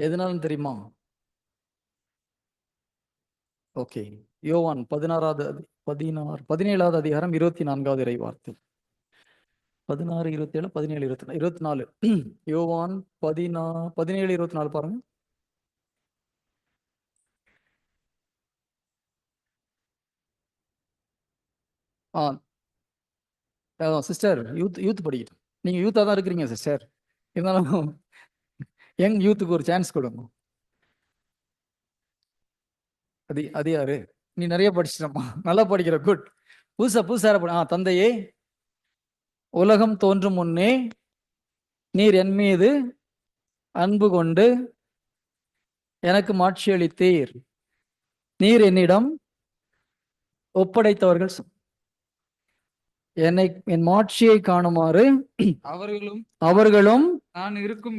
எதனாலும் தெரியுமா? ஓகே யோவான் பதினாறாவது பதினாறு பதினேழாவது அதிகாரம் இருபத்தி நான்காவது இறை வார்த்தை. பதினாறு இருபத்தி ஏழு பதினேழு இருபத்தி நாலு இருபத்தி நாலு யோவான் பதினா பதினேழு இருபத்தி நாலு பாருங்க. ஆ. சிஸ்டர் யூத் யூத் படிக்கிட்டு நீங்க யூத்தா தான் இருக்கிறீங்க சிஸ்டர் இருந்தாலும் யங் யூத்துக்கு ஒரு சான்ஸ் கொடுங்க. அது அது யாரு நீ நிறைய படிச்சிட்டமா நல்லா படிக்கிற குட் புதுசா புதுசா யாரை படி- ஆ தந்தையே உலகம் தோன்றும் முன்னே நீர் என் மீது அன்பு கொண்டு எனக்கு மாட்சி அளித்தீர். நீர் என்னிடம் ஒப்படைத்தவர்கள் என்னை என் மாட்சியை காணுமாறு அவர்களும் அவர்களும் நான் இருக்கும்